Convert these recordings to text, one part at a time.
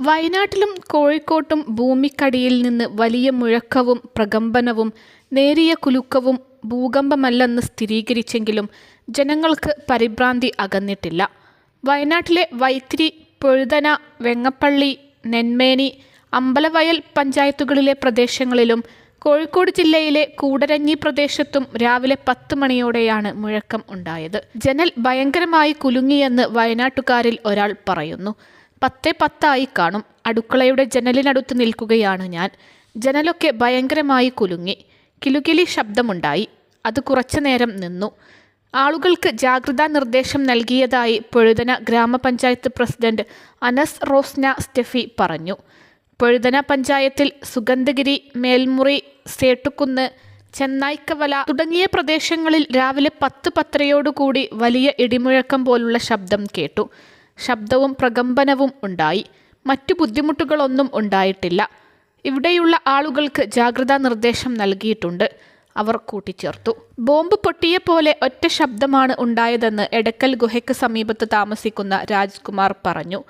വയനാട്ടിലും കോഴിക്കോട്ടും ഭൂമിക്കടിയിൽ നിന്ന് വലിയ മുഴക്കവും പ്രകമ്പനവും നേരിയ കുലുക്കവും ഭൂകമ്പമല്ലെന്ന് സ്ഥിരീകരിച്ചെങ്കിലും ജനങ്ങൾക്ക് പരിഭ്രാന്തി അകന്നിട്ടില്ല. വയനാട്ടിലെ വൈത്തിരി പൊഴുതന വെങ്ങപ്പള്ളി നെന്മേനി അമ്പലവയൽ പഞ്ചായത്തുകളിലെ പ്രദേശങ്ങളിലും കോഴിക്കോട് ജില്ലയിലെ കൂടരഞ്ഞി പ്രദേശത്തും രാവിലെ പത്ത് മണിയോടെയാണ് മുഴക്കം ഉണ്ടായത്. ജനൽ ഭയങ്കരമായി കുലുങ്ങിയെന്ന് വയനാട്ടുകാരിൽ ഒരാൾ പറയുന്നു. പത്തേ പത്തായി കാണും. അടുക്കളയുടെ ജനലിനടുത്ത് നിൽക്കുകയാണ് ഞാൻ. ജനലൊക്കെ ഭയങ്കരമായി കുലുങ്ങി. കിലുകിലി ശബ്ദമുണ്ടായി. അത് കുറച്ചു നേരം നിന്നു. ആളുകൾക്ക് ജാഗ്രതാ നിർദ്ദേശം നൽകിയതായി പൊഴുതന ഗ്രാമപഞ്ചായത്ത് പ്രസിഡന്റ് അനസ് റോസ്ന സ്റ്റെഫി പറഞ്ഞു. പൊഴുതന പഞ്ചായത്തിൽ സുഗന്ധഗിരി മേൽമുറി സേട്ടുക്കുന്ന് ചെന്നായ്ക്കവല തുടങ്ങിയ പ്രദേശങ്ങളിൽ രാവിലെ പത്ത് പത്തരയോടുകൂടി വലിയ ഇടിമുഴക്കം പോലുള്ള ശബ്ദം കേട്ടു. ശബ്ദവും പ്രകമ്പനവും ഉണ്ടായി. മറ്റു ബുദ്ധിമുട്ടുകളൊന്നും ഉണ്ടായിട്ടില്ല. ഇവിടെയുള്ള ആളുകൾക്ക് ജാഗ്രതാ നിർദ്ദേശം നൽകിയിട്ടുണ്ട്. അവർ കൂട്ടിച്ചേർത്തു. ബോംബ് പൊട്ടിയ പോലെ ഒറ്റ ശബ്ദമാണ് ഉണ്ടായതെന്ന് എടക്കൽ ഗുഹയ്ക്ക് സമീപത്ത് താമസിക്കുന്ന രാജ്കുമാർ പറഞ്ഞു.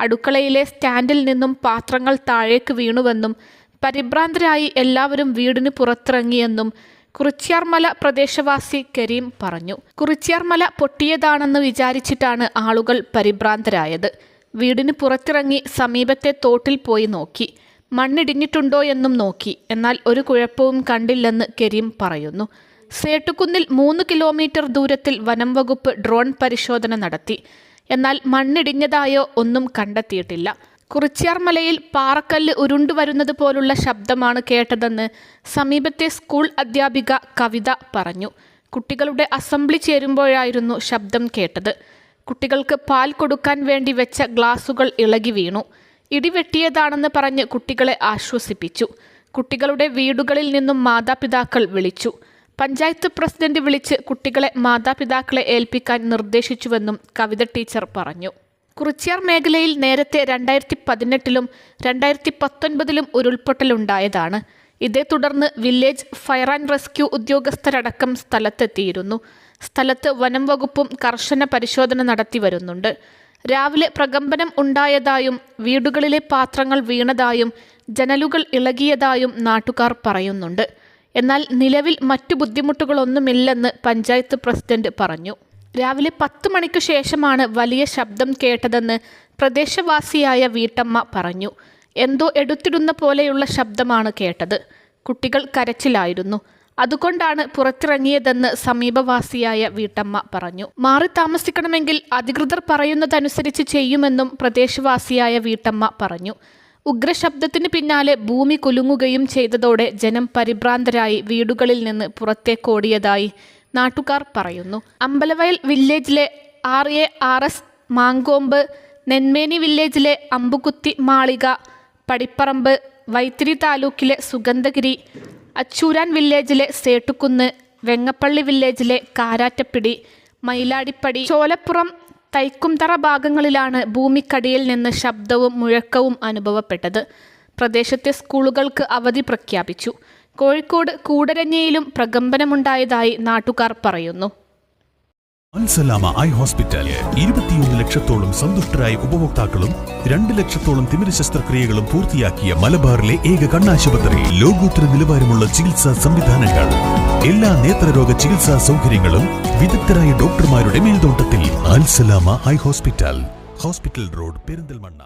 അടുക്കളയിലെ സ്റ്റാൻഡിൽ നിന്നും പാത്രങ്ങൾ താഴേക്ക് വീണുവെന്നും പരിഭ്രാന്തരായി എല്ലാവരും വീടിന് പുറത്തിറങ്ങിയെന്നും കുറിച്യാർമല പ്രദേശവാസി കരീം പറഞ്ഞു. കുറിച്ചിയാർമല പൊട്ടിയതാണെന്ന് വിചാരിച്ചിട്ടാണ് ആളുകൾ പരിഭ്രാന്തരായത്. വീടിന് പുറത്തിറങ്ങി സമീപത്തെ തോട്ടിൽ പോയി നോക്കി. മണ്ണിടിഞ്ഞിട്ടുണ്ടോ എന്നും നോക്കി. എന്നാൽ ഒരു കുഴപ്പവും കണ്ടില്ലെന്ന് കരീം പറയുന്നു. സേട്ടുകുന്നിൽ മൂന്ന് കിലോമീറ്റർ ദൂരത്തിൽ വനം വകുപ്പ് ഡ്രോൺ പരിശോധന നടത്തി. എന്നാൽ മണ്ണിടിഞ്ഞതായോ ഒന്നും കണ്ടെത്തിയിട്ടില്ല. കുറിച്യാർമലയിൽ പാറക്കല്ല് ഉരുണ്ടുവരുന്നത് പോലുള്ള ശബ്ദമാണ് കേട്ടതെന്ന് സമീപത്തെ സ്കൂൾ അധ്യാപിക കവിത പറഞ്ഞു. കുട്ടികളുടെ അസംബ്ലി ചേരുമ്പോഴായിരുന്നു ശബ്ദം കേട്ടത്. കുട്ടികൾക്ക് പാൽ കൊടുക്കാൻ വേണ്ടി വെച്ച ഗ്ലാസുകൾ ഇളകി വീണു. ഇടിവെട്ടിയതാണെന്ന് പറഞ്ഞ് കുട്ടികളെ ആശ്വസിപ്പിച്ചു. കുട്ടികളുടെ വീടുകളിൽ നിന്നും മാതാപിതാക്കൾ വിളിച്ചു. പഞ്ചായത്ത് പ്രസിഡന്റ് വിളിച്ച് കുട്ടികളെ മാതാപിതാക്കളെ ഏൽപ്പിക്കാൻ നിർദ്ദേശിച്ചുവെന്നും കവിത ടീച്ചർ പറഞ്ഞു. കുറിച്യാർ മേഖലയിൽ നേരത്തെ രണ്ടായിരത്തി പതിനെട്ടിലും രണ്ടായിരത്തി പത്തൊൻപതിലും ഉരുൾപൊട്ടലുണ്ടായതാണ്. ഇതേ തുടർന്ന് വില്ലേജ് ഫയർ ആൻഡ് റെസ്ക്യൂ ഉദ്യോഗസ്ഥരടക്കം സ്ഥലത്തെത്തിയിരുന്നു. സ്ഥലത്ത് വനം വകുപ്പും കർശന പരിശോധന നടത്തി വരുന്നുണ്ട്. രാവിലെ പ്രകമ്പനം ഉണ്ടായതായും വീടുകളിലെ പാത്രങ്ങൾ വീണതായും ജനലുകൾ ഇളകിയതായും നാട്ടുകാർ പറയുന്നുണ്ട്. എന്നാൽ നിലവിൽ മറ്റു ബുദ്ധിമുട്ടുകളൊന്നുമില്ലെന്ന് പഞ്ചായത്ത് പ്രസിഡന്റ് പറഞ്ഞു. രാവിലെ പത്ത് മണിക്ക് ശേഷമാണ് വലിയ ശബ്ദം കേട്ടതെന്ന് പ്രദേശവാസിയായ വീട്ടമ്മ പറഞ്ഞു. എന്തോ എടുത്തിടുന്ന പോലെയുള്ള ശബ്ദമാണ് കേട്ടത്. കുട്ടികൾ കരച്ചിലായിരുന്നു. അതുകൊണ്ടാണ് പുറത്തിറങ്ങിയതെന്ന് സമീപവാസിയായ വീട്ടമ്മ പറഞ്ഞു. മാറി താമസിക്കണമെങ്കിൽ അധികൃതർ പറയുന്നതനുസരിച്ച് ചെയ്യുമെന്നും പ്രദേശവാസിയായ വീട്ടമ്മ പറഞ്ഞു. ഉഗ്രശബ്ദത്തിന് പിന്നാലെ ഭൂമി കുലുങ്ങുകയും ചെയ്തതോടെ ജനം പരിഭ്രാന്തരായി വീടുകളിൽ നിന്ന് പുറത്തേക്കോടിയതായി നാട്ടുകാർ പറയുന്നു. അമ്പലവയൽ വില്ലേജിലെ R A R S Mankomb Nenmeni വില്ലേജിലെ അമ്പുകുത്തി മാളിക പടിപ്പറമ്പ് വൈത്തിരി താലൂക്കിലെ സുഗന്ധഗിരി അച്ചൂരാൻ വില്ലേജിലെ സേട്ടുക്കുന്ന് വെങ്ങപ്പള്ളി വില്ലേജിലെ കാരാറ്റപ്പിടി മയിലാടിപ്പടി ചോലപ്പുറം തൈക്കുംതറ ഭാഗങ്ങളിലാണ് ഭൂമിക്കടിയിൽ നിന്ന് ശബ്ദവും മുഴക്കവും അനുഭവപ്പെട്ടത്. പ്രദേശത്തെ സ്കൂളുകൾക്ക് അവധി പ്രഖ്യാപിച്ചു. കോഴിക്കോട് കൂടരഞ്ഞയിലും പ്രകമ്പനമുണ്ടായതായി നാട്ടുകാർ പറയുന്നു. അൽസലാമ ഐ ഹോസ്പിറ്റൽ ഇരുപത്തിയൊന്ന് ലക്ഷത്തോളം സന്തുഷ്ടരായ ഉപഭോക്താക്കളും രണ്ട് ലക്ഷത്തോളം തിമിര ശസ്ത്രക്രിയകളും പൂർത്തിയാക്കിയ മലബാറിലെ ഏക കണ്ണാശുപത്രി. ലോകോത്തര നിലവാരമുള്ള ചികിത്സാ സംവിധാനങ്ങൾ. എല്ലാ നേത്രരോഗ ചികിത്സാ സൗകര്യങ്ങളും വിദഗ്ധരായ ഡോക്ടർമാരുടെ മേൽനോട്ടത്തിൽ. Alsalama eye hospital. Hospital road Perinthalmanna.